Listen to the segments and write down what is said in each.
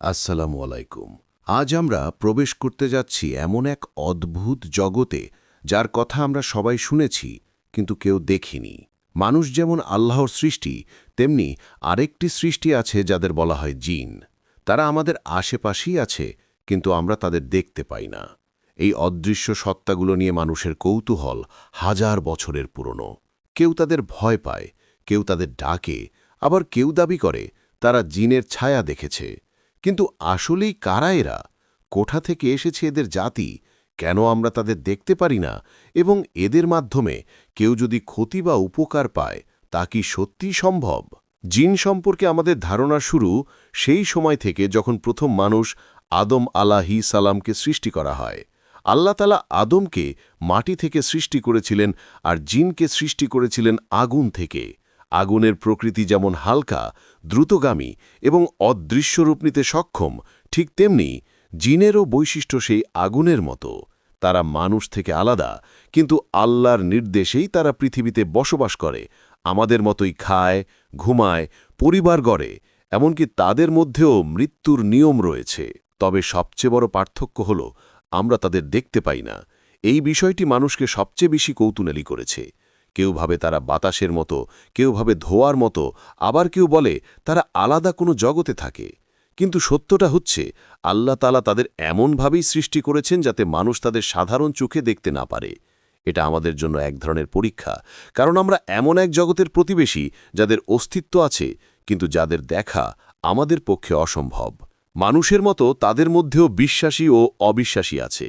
আসসালামু আলাইকুম। আজ আমরা প্রবেশ করতে যাচ্ছি এমন এক অদ্ভুত জগতে যার কথা আমরা সবাই শুনেছি, কিন্তু কেউ দেখিনি। মানুষ যেমন আল্লাহর সৃষ্টি, তেমনি আরেকটি সৃষ্টি আছে যাদের বলা হয় জিন। তারা আমাদের আশেপাশেই আছে, কিন্তু আমরা তাদের দেখতে পাই না। এই অদৃশ্য সত্তাগুলো নিয়ে মানুষের কৌতূহল হাজার বছরের পুরনো। কেউ তাদের ভয় পায়, কেউ তাদের ডাকে, আবার কেউ দাবি করে, তারা জিনের ছায়া দেখেছে। কিন্তু আসলেই কারা এরা? কোঠা থেকে এসেছে এদের জাতি? কেন আমরা তাদের দেখতে পারি না? এবং এদের মাধ্যমে কেউ যদি ক্ষতি বা উপকার পায়, তা কি সত্যিই সম্ভব? জিন সম্পর্কে আমাদের ধারণা শুরু সেই সময় থেকে যখন প্রথম মানুষ আদম আলাহি সালামকে সৃষ্টি করা হয়। আল্লাহ তালা আদমকে মাটি থেকে সৃষ্টি করেছিলেন আর জিনকে সৃষ্টি করেছিলেন আগুন থেকে। আগুনের প্রকৃতি যেমন হালকা, দ্রুতগামী এবং অদৃশ্য রূপ নিতে সক্ষম, ঠিক তেমনি জিনেরও বৈশিষ্ট্য সেই আগুনের মতো। তারা মানুষ থেকে আলাদা, কিন্তু আল্লাহর নির্দেশেই তারা পৃথিবীতে বসবাস করে, আমাদের মতোই খায়, ঘুমায়, পরিবার গড়ে, এমনকি তাদের মধ্যেও মৃত্যুর নিয়ম রয়েছে। তবে সবচেয়ে বড় পার্থক্য হল, আমরা তাদের দেখতে পাই না। এই বিষয়টি মানুষকে সবচেয়ে বেশি কৌতূহলী করেছে। কেউ ভাবে তারা বাতাসের মতো, কেউ ভাবে ধোয়ার মতো, আবার কেউ বলে তারা আলাদা কোনো জগতে থাকে। কিন্তু সত্যটা হচ্ছে, আল্লাহ তালা তাদের এমনভাবেই সৃষ্টি করেছেন যাতে মানুষ তাদের সাধারণ চোখে দেখতে না পারে। এটা আমাদের জন্য এক ধরনের পরীক্ষা। কারণ আমরা এমন এক জগতের প্রতিবেশী যাদের অস্তিত্ব আছে, কিন্তু যাদের দেখা আমাদের পক্ষে অসম্ভব। মানুষের মতো তাদের মধ্যেও বিশ্বাসী ও অবিশ্বাসী আছে।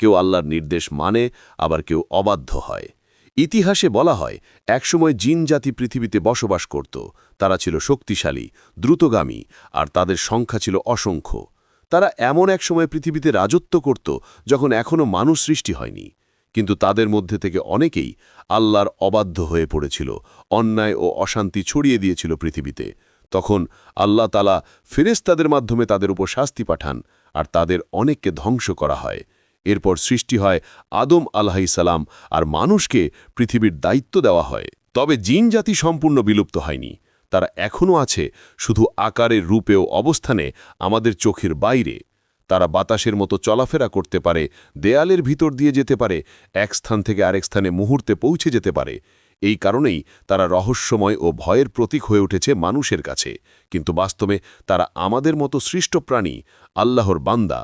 কেউ আল্লাহর নির্দেশ মানে আবার কেউ অবাধ্য হয়। ইতিহাসে বলা হয়, একসময় জিন জাতি পৃথিবীতে বসবাস করত, তারা ছিল শক্তিশালী, দ্রুতগামী, আর তাদের সংখ্যা ছিল অসংখ্য। তারা এমন এক সময় পৃথিবীতে রাজত্ব করত, যখন এখনও মানুষ সৃষ্টি হয়নি। কিন্তু তাদের মধ্যে থেকে অনেকেই আল্লাহর অবাধ্য হয়ে পড়েছিল, অন্যায় ও অশান্তি ছড়িয়ে দিয়েছিল পৃথিবীতে। তখন আল্লাহ তালা ফেরেস্তাদের মাধ্যমে তাদের উপর শাস্তি পাঠান, আর তাদের অনেককে ধ্বংস করা হয়। এরপর সৃষ্টি হয় আদম সালাম আর মানুষকে পৃথিবীর দায়িত্ব দেওয়া হয়। তবে জিন জাতি সম্পূর্ণ বিলুপ্ত হয়নি। তারা এখনও আছে, শুধু আকারের রূপেও অবস্থানে আমাদের চোখের বাইরে। তারা বাতাসের মতো চলাফেরা করতে পারে, দেয়ালের ভিতর দিয়ে যেতে পারে, এক স্থান থেকে আরেক স্থানে মুহূর্তে পৌঁছে যেতে পারে। এই কারণেই তারা রহস্যময় ও ভয়ের প্রতীক হয়ে উঠেছে মানুষের কাছে। কিন্তু বাস্তবে তারা আমাদের মতো সৃষ্ট প্রাণী, আল্লাহর বান্দা।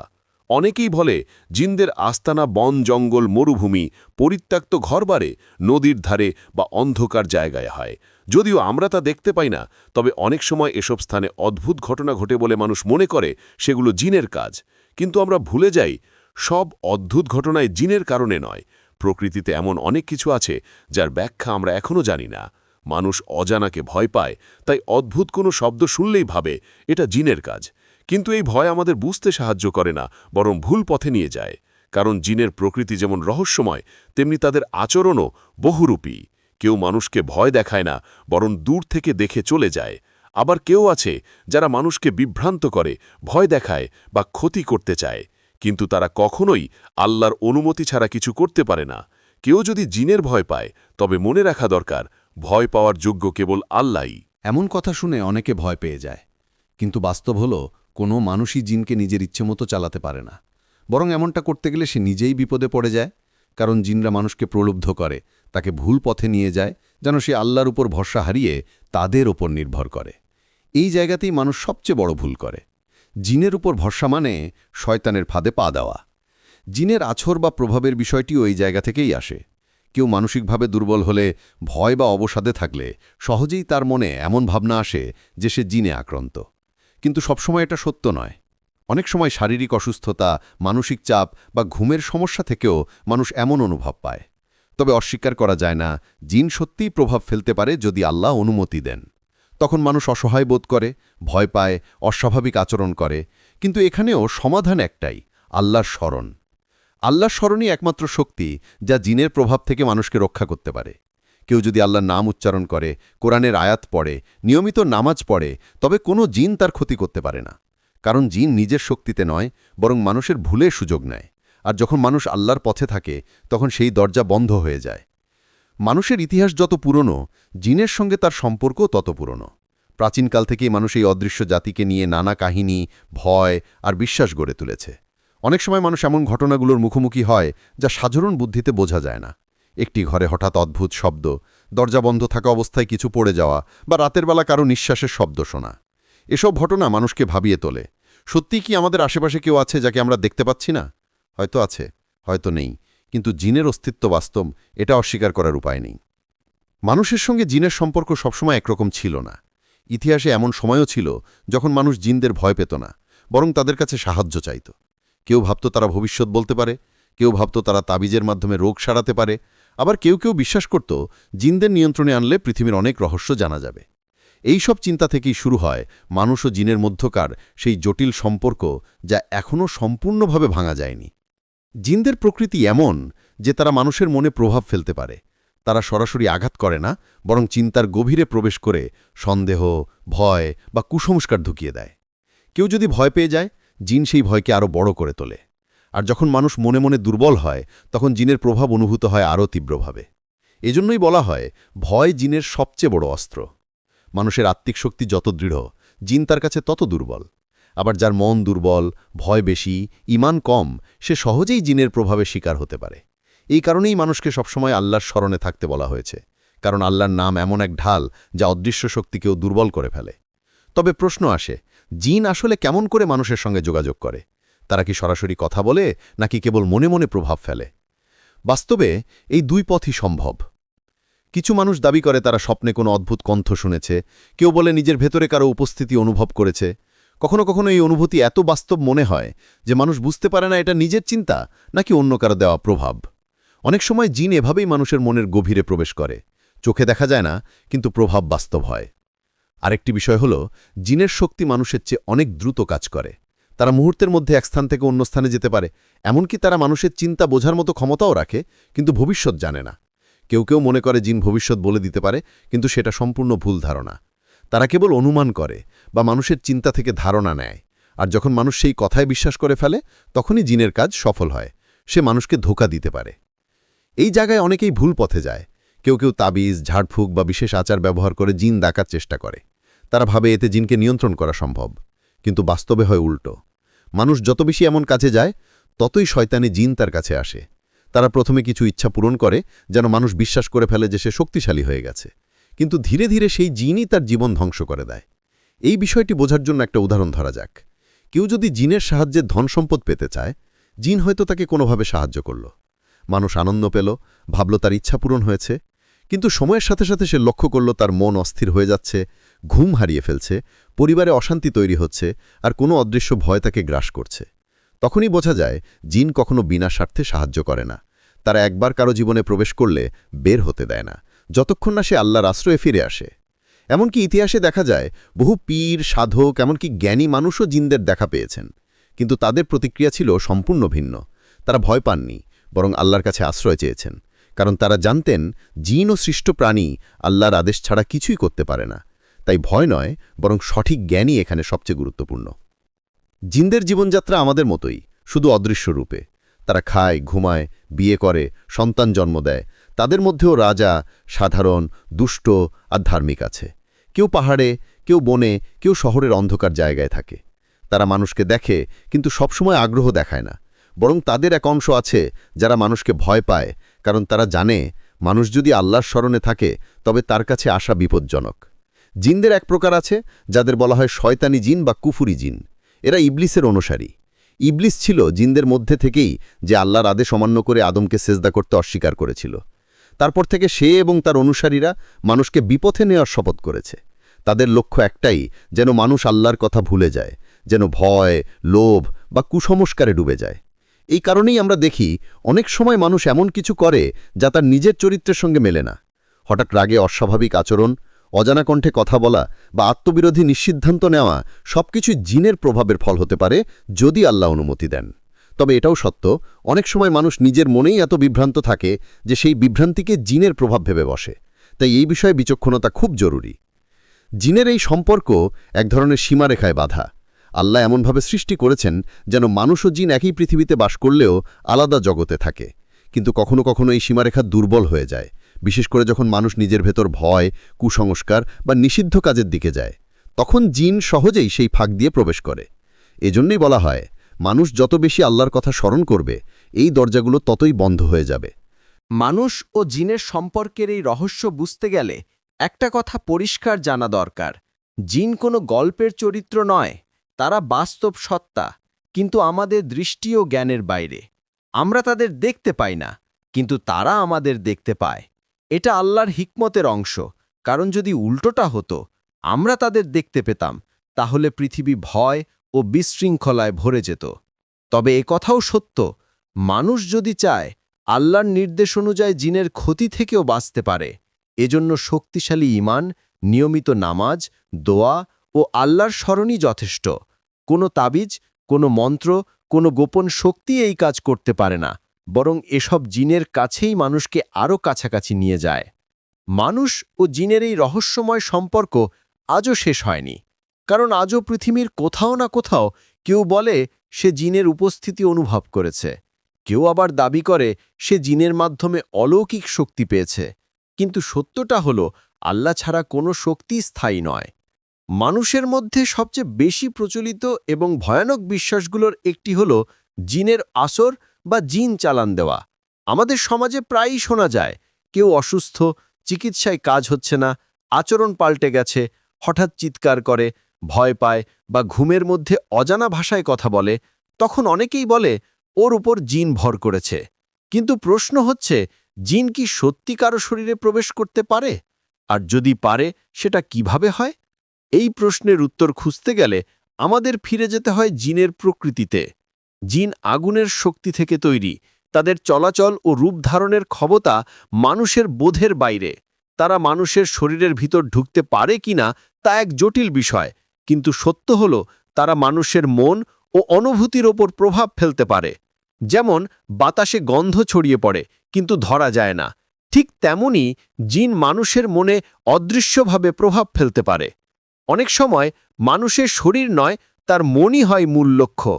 অনেকেই বলে জিনদের আস্তানা বন, জঙ্গল, মরুভূমি, পরিত্যক্ত ঘরবারে নদীর ধারে বা অন্ধকার জায়গায় হয়। যদিও আমরা তা দেখতে পাই না, তবে অনেক সময় এসব স্থানে অদ্ভুত ঘটনা ঘটে বলে মানুষ মনে করে সেগুলো জিনের কাজ। কিন্তু আমরা ভুলে যাই, সব অদ্ভুত ঘটনায় জিনের কারণে নয়। প্রকৃতিতে এমন অনেক কিছু আছে যার ব্যাখ্যা আমরা এখনও জানি না। মানুষ অজানাকে ভয় পায়, তাই অদ্ভুত কোনো শব্দ শুনলেই ভাবে এটা জিনের কাজ। কিন্তু এই ভয় আমাদের বুঝতে সাহায্য করে না, বরং ভুল পথে নিয়ে যায়। কারণ জিনের প্রকৃতি যেমন রহস্যময়, তেমনি তাদের আচরণও বহুরূপী। কেউ মানুষকে ভয় দেখায় না, বরং দূর থেকে দেখে চলে যায়। আবার কেউ আছে যারা মানুষকে বিভ্রান্ত করে, ভয় দেখায় বা ক্ষতি করতে চায়। কিন্তু তারা কখনোই আল্লাহর অনুমতি ছাড়া কিছু করতে পারে না। কেউ যদি জিনের ভয় পায়, তবে মনে রাখা দরকার, ভয় পাওয়ার যোগ্য কেবল আল্লাহই। এমন কথা শুনে অনেকে ভয় পেয়ে যায়। কিন্তু বাস্তব হল কোনো মানুষই জিনকে নিজের ইচ্ছেমতো চালাতে পারে না। বরং এমনটা করতে গেলে সে নিজেই বিপদে পড়ে যায়, কারণ জিনরা মানুষকে প্রলুব্ধ করে, তাকে ভুল পথে নিয়ে যায়, যেন সে আল্লাহর উপর ভরসা হারিয়ে তাদের ওপর নির্ভর করে। এই জায়গাতেই মানুষ সবচেয়ে বড় ভুল করে। জিনের উপর ভরসা মানে শয়তানের ফাঁদে পা দেওয়া। জিনের আছর বা প্রভাবের বিষয়টিও এই জায়গা থেকেই আসে। কেউ মানসিকভাবে দুর্বল হলে, ভয় বা অবসাদে থাকলে সহজেই তার মনে এমন ভাবনা আসে যে সে জিনে আক্রান্ত। কিন্তু সবসময় এটা সত্য নয়। অনেক সময় শারীরিক অসুস্থতা, মানসিক চাপ বা ঘুমের সমস্যা থেকেও মানুষ এমন অনুভব পায়। তবে অস্বীকার করা যায় না, জিন সত্যিই প্রভাব ফেলতে পারে যদি আল্লাহ অনুমতি দেন। তখন মানুষ অসহায় বোধ করে, ভয় পায়, অস্বাভাবিক আচরণ করে। কিন্তু এখানেও সমাধান একটাই, আল্লাহর স্মরণ। আল্লাহর স্মরণই একমাত্র শক্তি যা জিনের প্রভাব থেকে মানুষকে রক্ষা করতে পারে। কেউ যদি আল্লাহর নাম উচ্চারণ করে, কোরআনের আয়াত পড়ে, নিয়মিত নামাজ পড়ে, তবে কোনো জিন তার ক্ষতি করতে পারে না। কারণ জিন নিজের শক্তিতে নয়, বরং মানুষের ভুলে সুযোগ নেয়। আর যখন মানুষ আল্লাহর পথে থাকে, তখন সেই দরজা বন্ধ হয়ে যায়। মানুষের ইতিহাস যত পুরনো, জিনের সঙ্গে তার সম্পর্ক তত পুরনো। প্রাচীনকাল থেকেই মানুষ এই অদৃশ্য জাতিকে নিয়ে নানা কাহিনী, ভয় আর বিশ্বাস গড়ে তুলেছে। অনেক সময় মানুষ এমন ঘটনাগুলোর মুখোমুখি হয়, যা সাধারণ বুদ্ধিতে বোঝা যায় না। একটি ঘরে হঠাৎ অদ্ভুত শব্দ, দরজা বন্ধ থাকা অবস্থায় কিছু পড়ে যাওয়া বা রাতের বেলা কারও নিঃশ্বাসের শব্দ শোনা। এসব ঘটনা মানুষকে ভাবিয়ে তোলে। সত্যিই কি আমাদের আশেপাশে কেউ আছে যাকে আমরা দেখতে পাচ্ছি না? হয়তো আছে, হয়তো নেই, কিন্তু জিনের অস্তিত্ব বাস্তব, এটা অস্বীকার করার উপায় নেই। মানুষের সঙ্গে জিনের সম্পর্ক সবসময় একরকম ছিল না। ইতিহাসে এমন সময়ও ছিল যখন মানুষ জিনদের ভয় পেত না, বরং তাদের কাছে সাহায্য চাইত। কেউ ভাবত তারা ভবিষ্যৎ বলতে পারে, কেউ ভাবত তারা তাবিজের মাধ্যমে রোগ সারাতে পারে আবার কেউ কেউ বিশ্বাস করত জিনদের নিয়ন্ত্রণে আনলে পৃথিবীর অনেক রহস্য জানা যাবে। এই সব চিন্তা থেকেই শুরু হয় মানুষ ও জিনের মধ্যকার সেই জটিল সম্পর্ক যা এখনও সম্পূর্ণভাবে ভাঙা যায়নি। জিনদের প্রকৃতি এমন যে তারা মানুষের মনে প্রভাব ফেলতে পারে। তারা সরাসরি আঘাত করে না, বরং চিন্তার গভীরে প্রবেশ করে সন্দেহ, ভয় বা কুসংস্কার ঢুকিয়ে দেয়। কেউ যদি ভয় পেয়ে যায়, জিন সেই ভয়কে আরও বড় করে তোলে। আর যখন মানুষ মনে মনে দুর্বল হয়, তখন জিনের প্রভাব অনুভূত হয় আরও তীব্রভাবে। এজন্যই বলা হয়, ভয় জিনের সবচেয়ে বড় অস্ত্র। মানুষের আত্মিক শক্তি যত দৃঢ়, জিন তার কাছে তত দুর্বল। আবার যার মন দুর্বল, ভয় বেশি, ইমান কম, সে সহজেই জিনের প্রভাবে শিকার হতে পারে। এই কারণেই মানুষকে সবসময় আল্লাহর স্মরণে থাকতে বলা হয়েছে, কারণ আল্লাহর নাম এমন এক ঢাল যা অদৃশ্য শক্তিকেও দুর্বল করে ফেলে। তবে প্রশ্ন আসে, জিন আসলে কেমন করে মানুষের সঙ্গে যোগাযোগ করে? তারা কি সরাসরি কথা বলে, নাকি কেবল মনে মনে প্রভাব ফেলে? বাস্তবে এই দুই পথই সম্ভব। কিছু মানুষ দাবি করে তারা স্বপ্নে কোনো অদ্ভুত কণ্ঠ শুনেছে, কেউ বলে নিজের ভেতরে কারও উপস্থিতি অনুভব করেছে। কখনো কখনো এই অনুভূতি এত বাস্তব মনে হয় যে মানুষ বুঝতে পারে না এটা নিজের চিন্তা, নাকি অন্য কারও দেওয়া প্রভাব। অনেক সময় জিন এভাবেই মানুষের মনের গভীরে প্রবেশ করে। চোখে দেখা যায় না, কিন্তু প্রভাব বাস্তব হয়। আরেকটি বিষয় হল, জিনের শক্তি মানুষের চেয়ে অনেক দ্রুত কাজ করে। তারা মুহূর্তের মধ্যে এক স্থান থেকে অন্য স্থানে যেতে পারে। এমনকি তারা মানুষের চিন্তা বোঝার মতো ক্ষমতাও রাখে, কিন্তু ভবিষ্যৎ জানে না। কেউ কেউ মনে করে জিন ভবিষ্যৎ বলে দিতে পারে, কিন্তু সেটা সম্পূর্ণ ভুল ধারণা। তারা কেবল অনুমান করে বা মানুষের চিন্তা থেকে ধারণা নেয়। আর যখন মানুষ সেই কথায় বিশ্বাস করে ফেলে, তখনই জিনের কাজ সফল হয়। সে মানুষকে ধোকা দিতে পারে। এই জায়গায় অনেকেই ভুল পথে যায়। কেউ কেউ তাবিজ, ঝাড়ফুঁক বা বিশেষ আচার ব্যবহার করে জিন ডাকার চেষ্টা করে। তারা ভাবে এতে জিনকে নিয়ন্ত্রণ করা সম্ভব, কিন্তু বাস্তবে হয় উল্টো। মানুষ যত বেশি এমন কাছে যায়, ততই শয়তানি জিন তার কাছে আসে। তারা প্রথমে কিছু ইচ্ছা পূরণ করে, যেন মানুষ বিশ্বাস করে ফেলে যে সে শক্তিশালী হয়ে গেছে। কিন্তু ধীরে ধীরে সেই জিনই তার জীবন ধ্বংস করে দেয়। এই বিষয়টি বোঝার জন্য একটা উদাহরণ ধরা যাক। কেউ যদি জিনের সাহায্যে ধন সম্পদ পেতে চায়, জিন হয়তো তাকে কোনোভাবে সাহায্য করল। মানুষ আনন্দ পেল, ভাবল তার ইচ্ছা পূরণ হয়েছে, কিন্তু সময়ের সাথে সাথে সে লক্ষ্য করল তার মন অস্থির হয়ে যাচ্ছে ঘুম হারিয়ে ফেলছে, পরিবারে অশান্তি তৈরি হচ্ছে, আর কোনো অদৃশ্য ভয় তাকে গ্রাস করছে। তখনই বোঝা যায়, জিন কখনো বিনা স্বার্থে সাহায্য করে না। তারা একবার কারও জীবনে প্রবেশ করলে বের হতে দেয় না, যতক্ষণ না সে আল্লাহর আশ্রয়ে ফিরে আসে। এমনকি ইতিহাসে দেখা যায়, বহু পীর, সাধক, এমনকি জ্ঞানী মানুষও জিনদের দেখা পেয়েছেন। কিন্তু তাদের প্রতিক্রিয়া ছিল সম্পূর্ণ ভিন্ন। তারা ভয় পাননি, বরং আল্লাহর কাছে আশ্রয় চেয়েছেন। কারণ তারা জানতেন, জিন ও সৃষ্ট প্রাণী আল্লাহর আদেশ ছাড়া কিছুই করতে পারে না। তাই ভয় নয়, বরং সঠিক জ্ঞানই এখানে সবচেয়ে গুরুত্বপূর্ণ। জিনদের জীবনযাত্রা আমাদের মতোই, শুধু অদৃশ্য রূপে। তারা খায়, ঘুমায়, বিয়ে করে, সন্তান জন্ম দেয়। তাদের মধ্যেও রাজা, সাধারণ, দুষ্ট আর ধার্মিক আছে। কেউ পাহাড়ে, কেউ বনে, কেউ শহরের অন্ধকার জায়গায় থাকে। তারা মানুষকে দেখে, কিন্তু সবসময় আগ্রহ দেখায় না। বরং তাদের এক অংশ আছে, যারা মানুষকে ভয় পায়, কারণ তারা জানে, মানুষ যদি আল্লাহর স্মরণে থাকে, তবে তার কাছে আসা বিপজ্জনক। জিনদের এক প্রকার আছে, যাদের বলা হয় শয়তানি জিন বা কুফুরি জিন। এরা ইবলিসের অনুসারী। ইবলিস ছিল জিনদের মধ্যে থেকেই যে আল্লাহর আদেশ অমান্য করে আদমকে সেজদা করতে অস্বীকার করেছিল। তারপর থেকে সে এবং তার অনুসারীরা মানুষকে বিপথে নেওয়ার শপথ করেছে। তাদের লক্ষ্য একটাই, যেন মানুষ আল্লাহর কথা ভুলে যায়, যেন ভয়, লোভ বা কুসংস্কারে ডুবে যায়। এই কারণেই আমরা দেখি, অনেক সময় মানুষ এমন কিছু করে যা তার নিজের চরিত্রের সঙ্গে মেলে না। হঠাৎ রাগে অস্বাভাবিক আচরণ অজানা কণ্ঠে কথা বলা বা আত্মবিরোধী নিঃসিদ্ধান্ত নেওয়া সবকিছু জিনের প্রভাবের ফল হতে পারে যদি আল্লাহ অনুমতি দেন। তবে এটাও সত্য, অনেক সময় মানুষ নিজের মনেই এত বিভ্রান্ত থাকে যে সেই বিভ্রান্তিকে জিনের প্রভাব ভেবে বসে। তাই এই বিষয়ে বিচক্ষণতা খুব জরুরি। জিনের এই সম্পর্ক এক ধরনের সীমারেখায় বাধা। আল্লাহ এমনভাবে সৃষ্টি করেছেন যেন মানুষ ও জিন একই পৃথিবীতে বাস করলেও আলাদা জগতে থাকে। কিন্তু কখনো কখনো এই সীমারেখা দুর্বল হয়ে যায়। বিশেষ করে যখন মানুষ নিজের ভেতর ভয়, কুসংস্কার বা নিষিদ্ধ কাজের দিকে যায়, তখন জিন সহজেই সেই ফাঁক দিয়ে প্রবেশ করে। এজন্যই বলা হয়, মানুষ যত বেশি আল্লাহর কথা স্মরণ করবে, এই দরজাগুলো ততই বন্ধ হয়ে যাবে। মানুষ ও জিনের সম্পর্কের এই রহস্য বুঝতে গেলে একটা কথা পরিষ্কার জানা দরকার। জিন কোনো গল্পের চরিত্র নয়, তারা বাস্তব সত্তা, কিন্তু আমাদের দৃষ্টি ও জ্ঞানের বাইরে। আমরা তাদের দেখতে পাই না, কিন্তু তারা আমাদের দেখতে পায়। এটা আল্লাহর হিকমতের অংশ। কারণ যদি উল্টোটা হতো, আমরা তাদের দেখতে পেতাম, তাহলে পৃথিবী ভয় ও বিশৃঙ্খলায় ভরে যেত। তবে কথাও সত্য, মানুষ যদি চায়, আল্লাহর নির্দেশ অনুযায়ী জিনের ক্ষতি থেকেও বাঁচতে পারে, এজন্য শক্তিশালী ইমান নিয়মিত নামাজ, দোয়া ও আল্লাহর স্মরণই যথেষ্ট। কোনো তাবিজ, কোনো মন্ত্র, কোনো গোপন শক্তি এই কাজ করতে পারে না। বরং এসব জিনের কাছেই মানুষকে আরও কাছাকাছি নিয়ে যায়। মানুষ ও জিনের এই রহস্যময় সম্পর্ক আজও শেষ হয়নি। কারণ আজও পৃথিবীর কোথাও না কোথাও কেউ বলে সে জিনের উপস্থিতি অনুভব করেছে। কেউ আবার দাবি করে সে জিনের মাধ্যমে অলৌকিক শক্তি পেয়েছে। কিন্তু সত্যটা হলো, আল্লাহ ছাড়া কোনো শক্তি স্থায়ী নয়। মানুষের মধ্যে সবচেয়ে বেশি প্রচলিত এবং ভয়ানক বিশ্বাসগুলোর একটি হল, জিনের আসর বা জিন চালান দেওয়া। আমাদের সমাজে প্রায়ই শোনা যায়, কেউ অসুস্থ, চিকিৎসায় কাজ হচ্ছে না, আচরণ পাল্টে গেছে, হঠাৎ চিৎকার করে, ভয় পায় বা ঘুমের মধ্যে অজানা ভাষায় কথা বলে, তখন অনেকেই বলে, ওর উপর জিন ভর করেছে। কিন্তু প্রশ্ন হচ্ছে, জিন কি সত্যি কারও শরীরে প্রবেশ করতে পারে? আর যদি পারে, সেটা কীভাবে হয়? এই প্রশ্নের উত্তর খুঁজতে গেলে আমাদের ফিরে যেতে হয় জিনের প্রকৃতিতে। জিন আগুনের শক্তি থেকে তৈরি। তাদের চলাচল ও রূপ ধারণের ক্ষমতা মানুষের বোধের বাইরে। তারা মানুষের শরীরের ভিতর ঢুকতে পারে কিনা তা এক জটিল বিষয়, কিন্তু সত্য হল তারা মানুষের মন ও অনুভূতির ওপর প্রভাব ফেলতে পারে। যেমন, বাতাসে গন্ধ ছড়িয়ে পড়ে, কিন্তু ধরা যায় না। ঠিক তেমনি জিন মানুষের মনে অদৃশ্যভাবে প্রভাব ফেলতে পারে। অনেক সময় মানুষের শরীর নয়, তার মনই হয় মূল লক্ষ্য।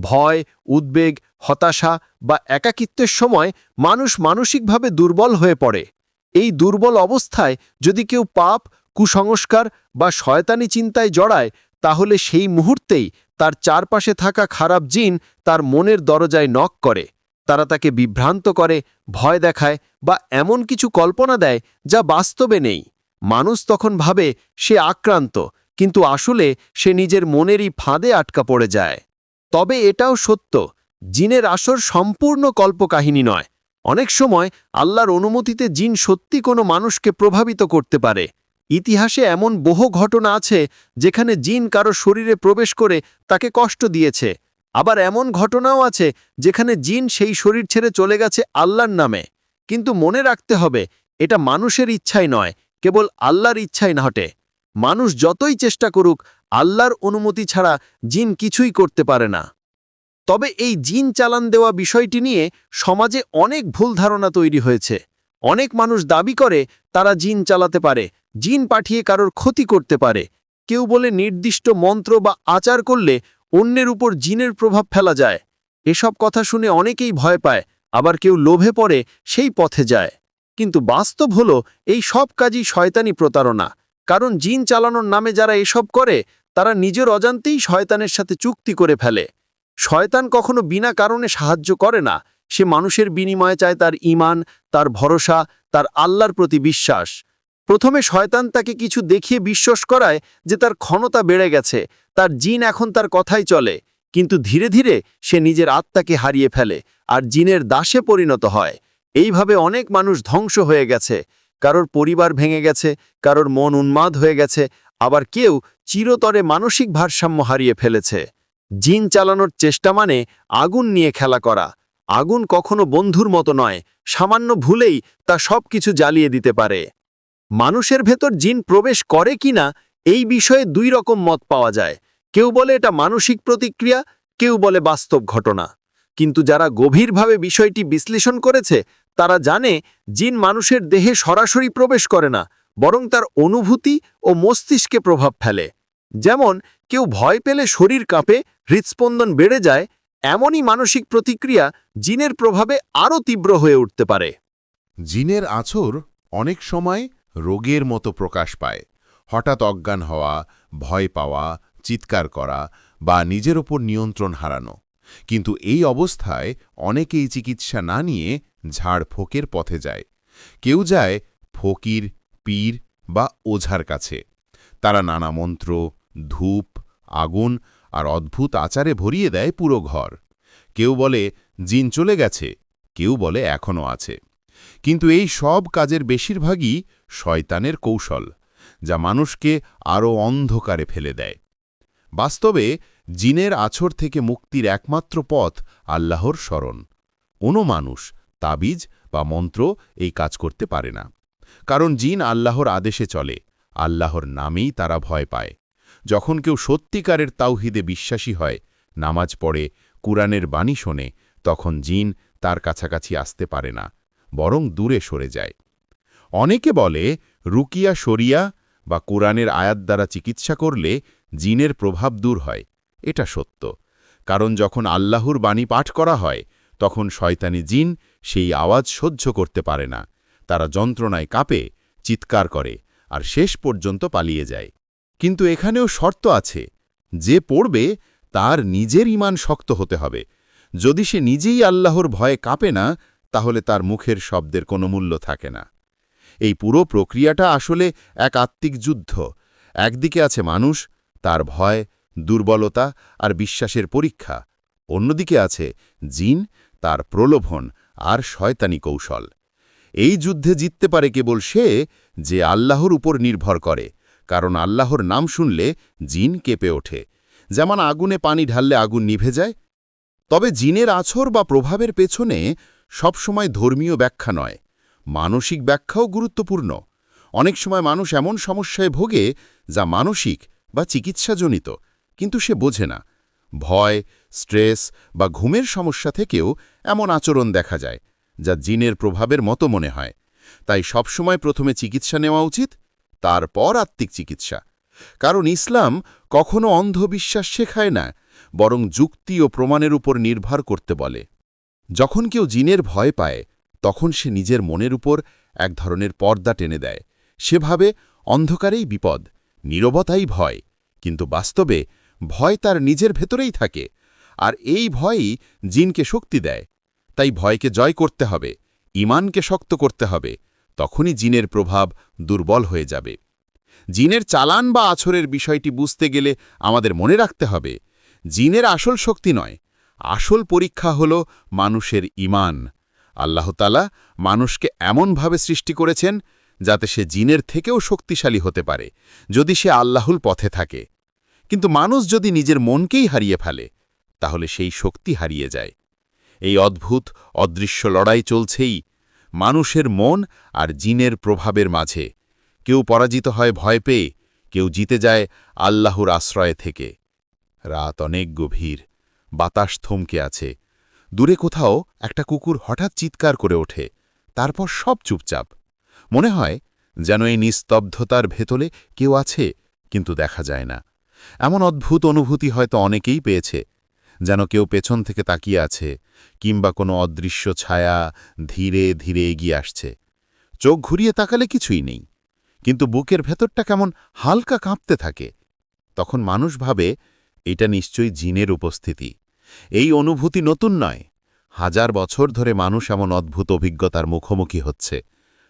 ভয়, উদ্বেগ, হতাশা বা একাকিত্বের সময় মানুষ মানসিকভাবে দুর্বল হয়ে পড়ে। এই দুর্বল অবস্থায় যদি কেউ পাপ, কুসংস্কার বা শয়তানি চিন্তায় জড়ায়, তাহলে সেই মুহূর্তেই তার চারপাশে থাকা খারাপ জিন তার মনের দরজায় নক করে। তারা তাকে বিভ্রান্ত করে, ভয় দেখায় বা এমন কিছু কল্পনা দেয় যা বাস্তবে নেই। মানুষ তখন ভাবে, সে আক্রান্ত। কিন্তু আসলে সে নিজের মনেরই ফাঁদে আটকা পড়ে যায়। তবে এটাও সত্য, জিনের আসর সম্পূর্ণ কল্পকাহিনী নয়। অনেক সময় আল্লাহর অনুমতিতে জিন সত্যি কোনো মানুষকে প্রভাবিত করতে পারে। ইতিহাসে এমন বহু ঘটনা আছে যেখানে জিন কারও শরীরে প্রবেশ করে তাকে কষ্ট দিয়েছে। আবার এমন ঘটনাও আছে যেখানে জিন সেই শরীর ছেড়ে চলে গেছে আল্লাহর নামে। কিন্তু মনে রাখতে হবে, এটা মানুষের ইচ্ছাই নয়, কেবল আল্লাহর ইচ্ছাই ঘটে। মানুষ যতই চেষ্টা করুক আল্লাহর অনুমতি ছাড়া জিন কিছুই করতে পারে না। তবে এই জিন চালান দেওয়া বিষয়টি নিয়ে সমাজে অনেক ভুল ধারণা তৈরি হয়েছে। অনেক মানুষ দাবি করে, তারা জিন চালাতে পারে, জিন পাঠিয়ে কারোর ক্ষতি করতে পারে। কেউ বলে নির্দিষ্ট মন্ত্র বা আচার করলে অন্যের উপর জিনের প্রভাব ফেলা যায়। এসব কথা শুনে অনেকেই ভয় পায়, আবার কেউ লোভে পড়ে, সেই পথে যায়। কিন্তু বাস্তব হলো, এই সব কাজই শয়তানি প্রতারণা। কারণ জিন চালানোর নামে যারা এসব করে তারা নিজের অজান্তেই শয়তানের সাথে চুক্তি করে ফেলে। শয়তান কখনো বিনা কারণে সাহায্য করে না। সে মানুষের বিনিময়ে চায় তার ইমান তার ভরসা, তার আল্লাহর প্রতি বিশ্বাস। প্রথমে শয়তান তাকে কিছু দেখিয়ে বিশ্বাস করায় যে তার ক্ষমতা বেড়ে গেছে, তার জিন এখন তার কথাই চলে। কিন্তু ধীরে ধীরে সে নিজের আত্মাকে হারিয়ে ফেলে আর জিনের দাসে পরিণত হয়। এইভাবে অনেক মানুষ ধ্বংস হয়ে গেছে। কারোর পরিবার ভেঙে গেছে, কারোর মন উন্মাদ হয়ে গেছে, আবার কেউ চিরতরে মানসিক ভারসাম্য হারিয়ে ফেলেছে। জিন চালানোর চেষ্টা মানে আগুন নিয়ে খেলা করা। আগুন কখনো বন্ধুর মতো নয়, সামান্য ভুলেই তা সব কিছু জ্বালিয়ে দিতে পারে। মানুষের ভেতর জিন প্রবেশ করে কিনা, এই বিষয়ে দুই রকম মত পাওয়া যায়। কেউ বলে এটা মানসিক প্রতিক্রিয়া, কেউ বলে বাস্তব ঘটনা। কিন্তু যারা গভীরভাবে বিষয়টি বিশ্লেষণ করেছে, তারা জানে জিন মানুষের দেহে সরাসরি প্রবেশ করে না, বরং তার অনুভূতি ও মস্তিষ্কে প্রভাব ফেলে। যেমন, কেউ ভয় পেলে শরীর কাঁপে, হৃৎস্পন্দন বেড়ে যায়, এমনই মানসিক প্রতিক্রিয়া জিনের প্রভাবে আরও তীব্র হয়ে উঠতে পারে। জিনের আছর অনেক সময় রোগের মতো প্রকাশ পায়। হঠাৎ অজ্ঞান হওয়া, ভয় পাওয়া, চিৎকার করা বা নিজের ওপর নিয়ন্ত্রণ হারানো। কিন্তু এই অবস্থায় অনেকেই চিকিৎসা না নিয়ে ঝাড় ফোকের পথে যায়। কেউ যায় ফকির, পীর বা ওঝার কাছে। তারা নানা মন্ত্র ধূপ, আগুন আর অদ্ভুত আচারে ভরিয়ে দেয় পুরো ঘর। কেউ বলে, জিন চলে গেছে। কেউ বলে, এখনও আছে। কিন্তু এই সব কাজের বেশিরভাগই শয়তানের কৌশল, যা মানুষকে আরও অন্ধকারে ফেলে দেয়। বাস্তবে, জিনের আছর থেকে মুক্তির একমাত্র পথ আল্লাহর স্মরণ। কোনো মানুষ, তাবিজ বা মন্ত্র এই কাজ করতে পারে না। কারণ জিন আল্লাহর আদেশে চলে, আল্লাহর নামেই তারা ভয় পায়। যখন কেউ সত্যিকারের তাওহিদে বিশ্বাসী হয়, নামাজ পড়ে, কুরআনের বাণী শোনে, তখন জিন তার কাছাকাছি আসতে পারে না, বরং দূরে সরে যায়। অনেকে বলে, রুকিয়া শরিয়া বা কোরআনের আয়াত দ্বারা চিকিৎসা করলে জিনের প্রভাব দূর হয়। এটা সত্য। কারণ যখন আল্লাহর বাণী পাঠ করা হয়, তখন শয়তানি জিন সেই আওয়াজ সহ্য করতে পারে না। তারা যন্ত্রণায় কাঁপে, চিৎকার করে, আর শেষ পর্যন্ত পালিয়ে যায়। কিন্তু এখানেও শর্ত আছে। যে পড়বে, তার নিজের ইমান শক্ত হতে হবে। যদি সে নিজেই আল্লাহর ভয়ে কাঁপে না, তাহলে তার মুখের শব্দের কোনো মূল্য থাকে না। এই পুরো প্রক্রিয়াটা আসলে এক আত্মিক যুদ্ধ। একদিকে আছে মানুষ, তার ভয়, দুর্বলতা আর বিশ্বাসের পরীক্ষা। অন্যদিকে আছে জিন, তার প্রলোভন আর শয়তানি কৌশল। এই যুদ্ধে জিততে পারে কেবল সে যে আল্লাহর উপর নির্ভর করে। কারণ আল্লাহর নাম শুনলে জিন কেঁপে ওঠে। যেমন আগুনে পানি ঢাললে আগুন নিভে যায়, তবে জিনের আছর বা প্রভাবের পেছনে সবসময় ধর্মীয় ব্যাখ্যা নয়। মানসিক ব্যাখ্যাও গুরুত্বপূর্ণ। অনেক সময় মানুষ এমন সমস্যায় ভোগে যা মানসিক বা চিকিৎসাজনিত, কিন্তু সে বোঝে না। ভয়, স্ট্রেস বা ঘুমের সমস্যা থেকেও এমন আচরণ দেখা যায়, যা জিনের প্রভাবের মতো মনে হয়। তাই সবসময় প্রথমে চিকিৎসা নেওয়া উচিত তারপর আত্মিক চিকিৎসা। কারণ ইসলাম কখনো অন্ধবিশ্বাস শেখায় না, বরং যুক্তি ও প্রমাণের উপর নির্ভর করতে বলে। যখন কেউ জিনের ভয় পায়, তখন সে নিজের মনের উপর এক ধরনের পর্দা টেনে দেয়। সেভাবে অন্ধকারেই বিপদ, নীরবতাই ভয়, কিন্তু বাস্তবে ভয় তার নিজের ভেতরেই থাকে, আর এই ভয়ই জিনকে শক্তি দেয়। তাই ভয়কে জয় করতে হবে ইমানকে শক্ত করতে হবে তখনই জিনের প্রভাব দুর্বল হয়ে যাবে। জিনের চালান বা আছরের বিষয়টি বুঝতে গেলে আমাদের মনে রাখতে হবে, জিনের আসল শক্তি নয়, আসল পরীক্ষা হল মানুষের ইমান আল্লাহতালা মানুষকে এমনভাবে সৃষ্টি করেছেন যাতে সে জিনের থেকেও শক্তিশালী হতে পারে, যদি সে আল্লাহুল পথে থাকে। কিন্তু মানুষ যদি নিজের মনকেই হারিয়ে ফেলে, তাহলে সেই শক্তি হারিয়ে যায়। এই অদ্ভুত, অদৃশ্য লড়াই চলছেই মানুষের মন আর জিনের প্রভাবের মাঝে। কেউ পরাজিত হয় ভয় পেয়ে, কেউ জিতে যায় আল্লাহর আশ্রয় থেকে। রাত অনেক গভীর, বাতাস থমকে আছে। দূরে কোথাও একটা কুকুর হঠাৎ চিৎকার করে ওঠে, তারপর সব চুপচাপ। মনে হয় যেন এই নিস্তব্ধতার ভেতলে কেউ আছে, কিন্তু দেখা যায় না। এমন অদ্ভুত অনুভূতি হয়তো অনেকেই পেয়েছে যেন কেউ পেছন থেকে তাকিয়ে আছে, কিংবা কোনো অদৃশ্য ছায়া ধীরে ধীরে এগিয়ে আসছে। চোখ ঘুরিয়ে তাকালে কিছুই নেই, কিন্তু বুকের ভেতরটা কেমন হালকা কাঁপতে থাকে। তখন মানুষ ভাবে, এটা নিশ্চয়ই জিনের উপস্থিতি। এই অনুভূতি নতুন নয়। হাজার বছর ধরে মানুষ এমন অদ্ভুত অভিজ্ঞতার মুখোমুখি হচ্ছে।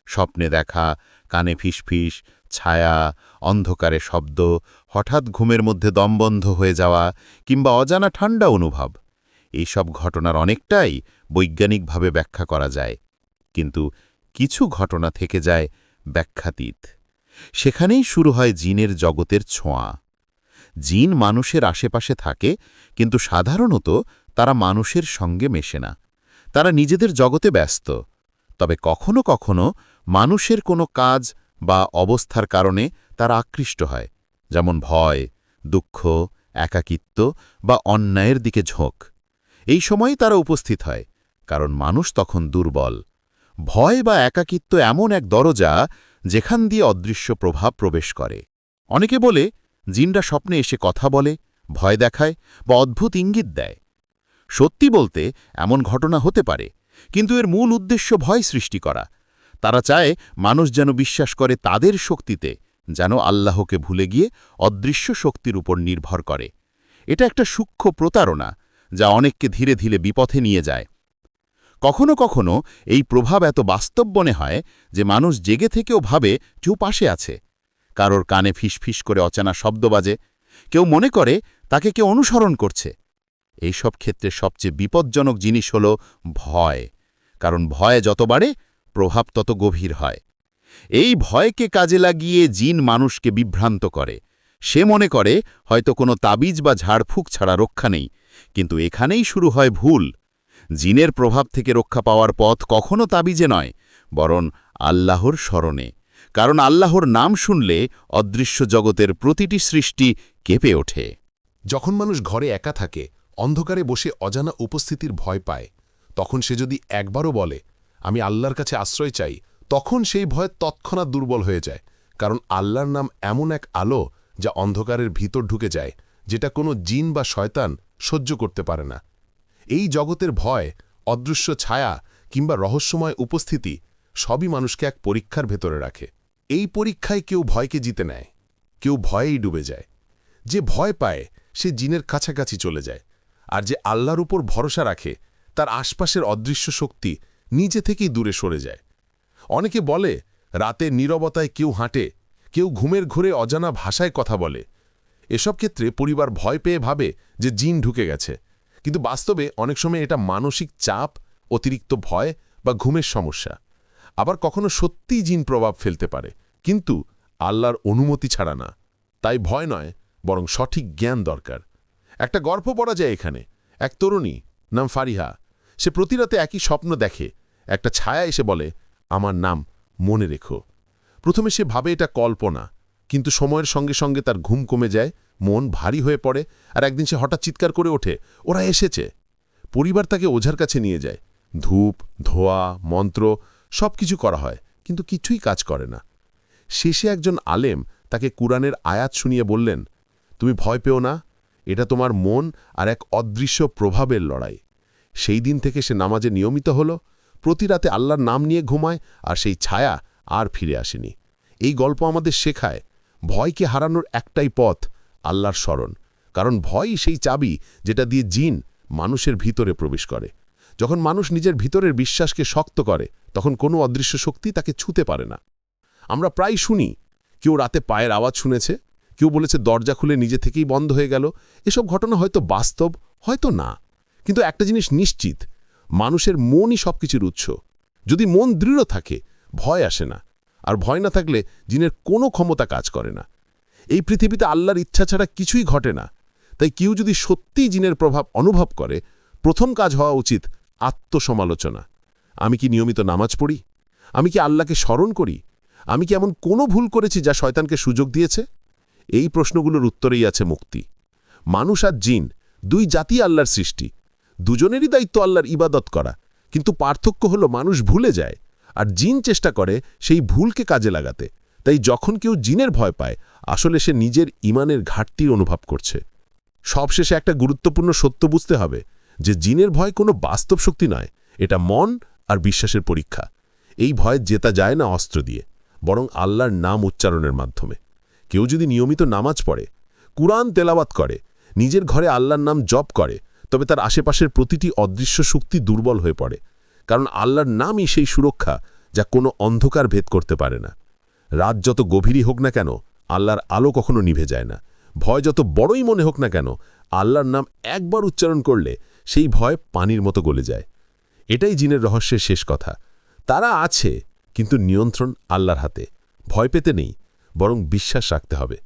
স্বপ্নে দেখা, কানে ফিসফিস ছায়া, অন্ধকারে শব্দ, হঠাৎ ঘুমের মধ্যে দমবন্ধ হয়ে যাওয়া কিংবা অজানা ঠান্ডা অনুভব। এইসব ঘটনার অনেকটাই বৈজ্ঞানিকভাবে ব্যাখ্যা করা যায়। কিন্তু কিছু ঘটনা থেকে যায় ব্যাখ্যাতীত। সেখানেই শুরু হয় জিনের জগতের ছোঁয়া। জিন মানুষের আশেপাশে থাকে, কিন্তু সাধারণত তারা মানুষের সঙ্গে মেশে না। তারা নিজেদের জগতে ব্যস্ত। তবে কখনো কখনো মানুষের কোনো কাজ বা অবস্থার কারণে তারা আকৃষ্ট হয়, যেমন ভয়, দুঃখ, একাকিত্ব বা অন্যায়ের দিকে ঝোঁক। এই সময়ই তারা উপস্থিত হয়, কারণ মানুষ তখন দুর্বল। ভয় বা একাকিত্ব এমন এক দরজা যেখান দিয়ে অদৃশ্য প্রভাব প্রবেশ করে। অনেকে বলে, জিনরা স্বপ্নে এসে কথা বলে, ভয় দেখায় বা অদ্ভুত ইঙ্গিত দেয়। সত্যি বলতে, এমন ঘটনা হতে পারে, কিন্তু এর মূল উদ্দেশ্য ভয় সৃষ্টি করা তারা চায় মানুষ যেন বিশ্বাস করে তাদের শক্তিতে, যেন আল্লাহকে ভুলে গিয়ে অদৃশ্য শক্তির উপর নির্ভর করে। এটা একটা সূক্ষ্ম প্রতারণা যা অনেককে ধীরে ধীরে বিপথে নিয়ে যায়। কখনো কখনো এই প্রভাব এত বাস্তব মনে হয় যে মানুষ জেগে থেকেও ভাবে কেউ পাশে আছে। কারোর কানে ফিসফিস করে অচেনা শব্দ বাজে। কেউ মনে করে তাকে কেউ অনুসরণ করছে। এইসব ক্ষেত্রে সবচেয়ে বিপজ্জনক জিনিস হল ভয়। কারণ ভয় যত বাড়ে প্রভাব তত গভীর হয়। এই ভয়কে কাজে লাগিয়ে জিন মানুষকে বিভ্রান্ত করে। সে মনে করে, হয়তো কোনো তাবিজ বা ঝাড়ফুঁক ছাড়া রক্ষা নেই, কিন্তু এখানেই শুরু হয় ভুল। জিনের প্রভাব থেকে রক্ষা পাওয়ার পথ কখনো তাবিজে নয়, বরং আল্লাহর স্মরণে। কারণ আল্লাহর নাম শুনলে অদৃশ্য জগতের প্রতিটি সৃষ্টি কেঁপে ওঠে। যখন মানুষ ঘরে একা থাকে, অন্ধকারে বসে অজানা উপস্থিতির ভয় পায়, তখন সে যদি একবারও বলে আমি আল্লাহর কাছে আশ্রয় চাই, তখন সেই ভয় তৎক্ষণাৎ দুর্বল হয়ে যায়, কারণ আল্লাহর নাম এমন এক আলো যা অন্ধকারের ভিতর ঢুকে যায়, যেটা কোনো জিন বা শয়তান সহ্য করতে পারে না। এই জগতের ভয়, অদৃশ্য ছায়া কিংবা রহস্যময় উপস্থিতি সবই মানুষকে এক পরীক্ষার ভেতরে রাখে। এই পরীক্ষায় কেউ ভয়কে জিতে নেয়, কেউ ভয়েই ডুবে যায়। যে ভয় পায়, সে জিনের কাছাকাছি চলে যায়, আর যে আল্লাহর উপর ভরসা রাখে, তার আশপাশের অদৃশ্য শক্তি নিজে থেকেই দূরে সরে যায়। অনেকে বলে, রাতে নীরবতায় কেউ হাঁটে, কেউ ঘুমের ঘুরে অজানা ভাষায় কথা বলে। এসব ক্ষেত্রে পরিবার ভয় পেয়ে ভাবে যে জিন ঢুকে গেছে। কিন্তু বাস্তবে অনেক সময় এটা মানসিক চাপ, অতিরিক্ত ভয় বা ঘুমের সমস্যা। আবার কখনো সত্যিই জিন প্রভাব ফেলতে পারে। কিন্তু আল্লাহর অনুমতি ছাড়া না। তাই ভয় নয়, বরং সঠিক জ্ঞান দরকার। একটা গল্প পড়া যায় এখানে। এক তরুণী নাম ফারিহা। সে প্রতিরাতে একই স্বপ্ন দেখে। একটা ছায়া এসে বলে, আমার নাম মনে রেখো। প্রথমে সে ভাবে এটা কল্পনা, কিন্তু সময়ের সঙ্গে সঙ্গে তার ঘুম কমে যায়, মন ভারী হয়ে পড়ে, আর একদিন সে হঠাৎ চিৎকার করে ওঠে, ওরা এসেছে! পরিবার তাকে ওঝার কাছে নিয়ে যায়। ধূপ, ধোয়া, মন্ত্র সব কিছু করা হয়, কিন্তু কিছুই কাজ করে না। শেষে একজন আলেম তাকে কুরআনের আয়াত শুনিয়ে বললেন, তুমি ভয় পেও না, এটা তোমার মন আর এক অদৃশ্য প্রভাবের লড়াই। সেই দিন থেকে সে নামাজে নিয়মিত হল প্রতি রাতে আল্লাহর নাম নিয়ে ঘুমায় আর সেই ছায়া আর ফিরে আসেনি। এই গল্প আমাদের শেখায়, ভয়কে হারানোর একটাই পথ আল্লাহর স্মরণ। কারণ ভয়ই সেই চাবি যেটা দিয়ে জিন মানুষের ভিতরে প্রবেশ করে। যখন মানুষ নিজের ভিতরের বিশ্বাসকে শক্ত করে, তখন কোনো অদৃশ্য শক্তি তাকে ছুতে পারে না। আমরা প্রায় শুনি, কেউ রাতে পায়ের আওয়াজ শুনেছে, কেউ বলেছে দরজা খুলে নিজে থেকেই বন্ধ হয়ে গেল। এসব ঘটনা হয়তো বাস্তব, হয়তো না। কিন্তু একটা জিনিস নিশ্চিত মানুষের মনই সব কিছুর উৎস। যদি মন দৃঢ় থাকে, ভয় আসে না। আর ভয় না থাকলে জিনের কোনো ক্ষমতা কাজ করে না। এই পৃথিবীতে আল্লাহর ইচ্ছা ছাড়া কিছুই ঘটে না। তাই কেউ যদি সত্যিই জিনের প্রভাব অনুভব করে, প্রথম কাজ হওয়া উচিত আত্মসমালোচনা। আমি কি নিয়মিত নামাজ পড়ি? আমি কি আল্লাহকে স্মরণ করি? আমি কি এমন কোনো ভুল করেছি যা শয়তানকে সুযোগ দিয়েছে? এই প্রশ্নগুলোর উত্তরেই আছে মুক্তি। মানুষ আর জিন দুই জাতি আল্লাহর সৃষ্টি। দুজনেরই দায়িত্ব আল্লাহর ইবাদত করা। কিন্তু পার্থক্য হলো মানুষ ভুলে যায় আর জিন চেষ্টা করে সেই ভুলকে কাজে লাগাতে। তাই যখন কেউ জিনের ভয় পায়, আসলে সে নিজের ইমানের ঘাটতি অনুভব করছে। সবশেষে একটা গুরুত্বপূর্ণ সত্য বুঝতে হবে যে জিনের ভয় কোনো বাস্তব শক্তি নয়, এটা মন আর বিশ্বাসের পরীক্ষা। এই ভয় জেতা যায় না অস্ত্র দিয়ে, বরং আল্লাহর নাম উচ্চারণের মাধ্যমে। কেউ যদি নিয়মিত নামাজ পড়ে, কুরআন তেলাওয়াত করে, নিজের ঘরে আল্লাহর নাম জপ করে তবে তার আশেপাশের প্রতিটি অদৃশ্য শক্তি দুর্বল হয়ে পড়ে, কারণ আল্লাহর নামই সেই সুরক্ষা যা কোনো অন্ধকার ভেদ করতে পারে না। রাত যত গভীরই হোক না কেন, আল্লাহর আলো কখনো নিভে যায় না। ভয় যত বড়ই মনে হোক না কেন, আল্লাহর নাম একবার উচ্চারণ করলে সেই ভয় পানির মতো গলে যায়। এটাই জিনের রহস্যের শেষ কথা। তারা আছে, কিন্তু নিয়ন্ত্রণ আল্লাহর হাতে। ভয় পেতে নেই, বরং বিশ্বাস রাখতে হবে।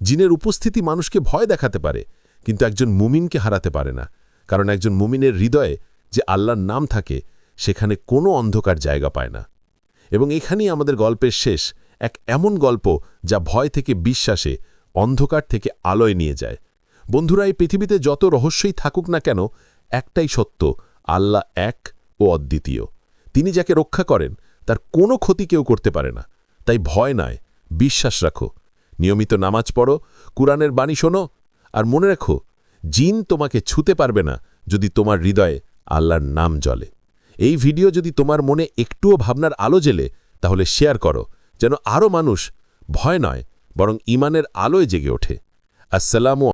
জিনের উপস্থিতি মানুষকে ভয় দেখাতে পারে, কিন্তু একজন মুমিনকে হারাতে পারে না। কারণ একজন মুমিনের হৃদয়ে যে আল্লাহর নাম থাকে, সেখানে কোনো অন্ধকার জায়গা পায় না। এবং এখানেই আমাদের গল্পের শেষ, এক এমন গল্প যা ভয় থেকে বিশ্বাসে, অন্ধকার থেকে আলোয় নিয়ে যায়। বন্ধুরা, এই পৃথিবীতে যত রহস্যই থাকুক না কেন, একটাই সত্য, আল্লাহ এক ও অদ্বিতীয়। তিনি যাকে রক্ষা করেন, তার কোনো ক্ষতি কেউ করতে পারে না। তাই ভয় নয়, বিশ্বাস রাখো। নিয়মিত নামাজ পড়ো, কুরআনের বাণী শোনো, আর মনে রাখো জিন তোমাকে ছুতে পারবে না যদি তোমার হৃদয়ে আল্লাহর নাম জ্বলে। এই ভিডিও যদি তোমার মনে একটুও ভাবনার আলো জেলে, তাহলে শেয়ার করো, যেন আরও মানুষ ভয় নয়, বরং ইমানের আলোয় জেগে ওঠে। আসসালামু